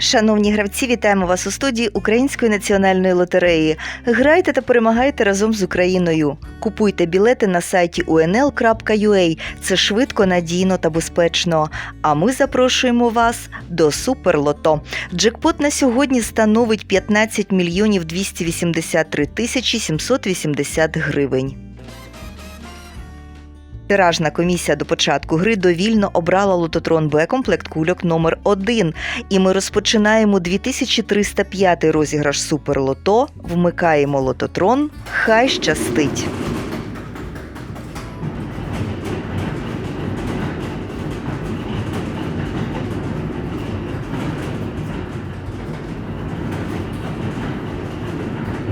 Шановні гравці, вітаємо вас у студії Української національної лотереї. Грайте та перемагайте разом з Україною. Купуйте білети на сайті unl.ua. Це швидко, надійно та безпечно. А ми запрошуємо вас до Суперлото. Джекпот на сьогодні становить 15 мільйонів 283 тисячі 780 гривень. Тиражна комісія до початку гри довільно обрала лототрон Б комплект кульок номер 1 І ми розпочинаємо 2305 розіграш Суперлото. Вмикаємо лототрон. Хай щастить.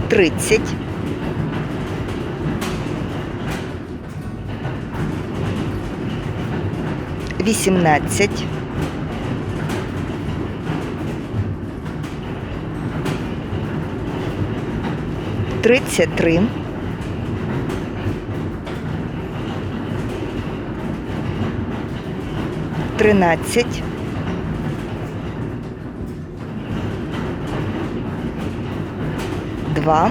Тридцять. Вісімнадцять. Тридцять три. Тринадцять. Два.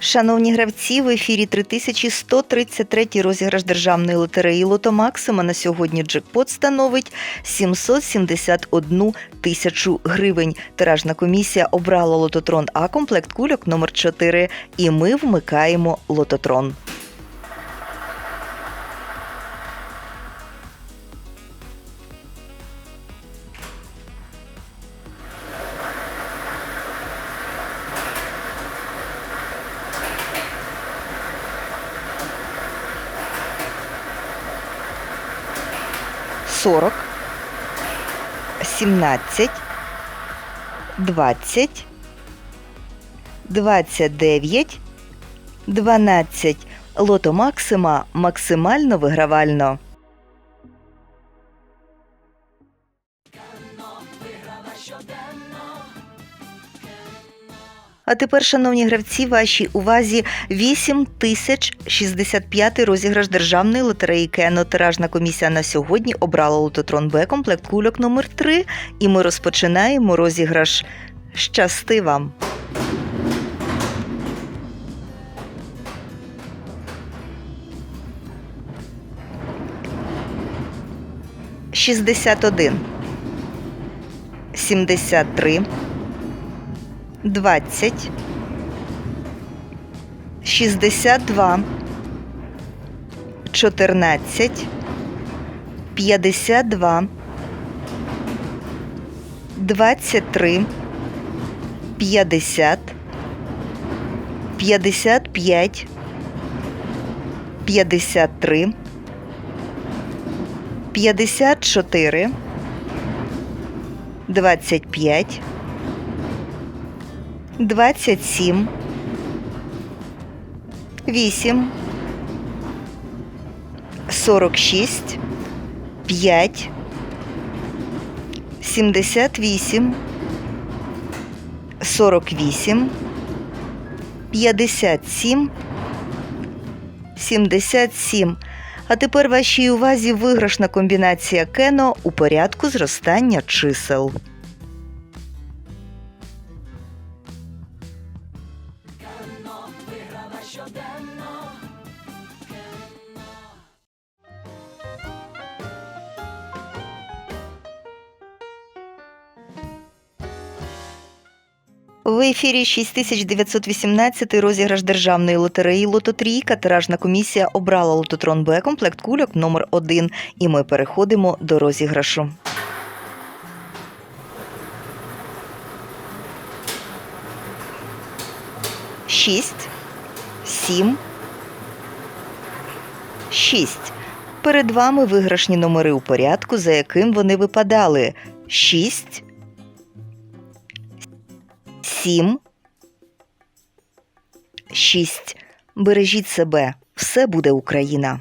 Шановні гравці, в ефірі 3133 розіграш державної лотереї Лотомаксима на сьогодні джекпот становить 771 тисячу гривень. Тиражна комісія обрала лототрон А комплект кульок номер 4 і ми вмикаємо лототрон. Сорок, сімнадцять, двадцять, двадцять дев'ять, дванадцять. Лото Максима максимально вигравально. А тепер, шановні гравці, вашій увазі 8065 розіграш державної лотереї Кено. Тиражна комісія на сьогодні обрала лототрон Б комплект кульок номер 3 і ми розпочинаємо розіграш. Щасти вам! Шістдесят один, сімдесят три, 20, 62, 14, 52, 23, 50, 55, 53, 54, 25, 27, 8, 46, 5, 78, 48, 57, 77. А тепер вашій увазі виграшна комбінація кено у порядку зростання чисел. В ефірі 6918 розіграш державної лотереї Лототрійка. Тиражна комісія обрала лототрон Б комплект кульок номер 1 І ми переходимо до розіграшу. Шість, сім, шість. Перед вами виграшні номери у порядку, за яким вони випадали. Шість, сім, 6. Бережіть себе, все буде Україна.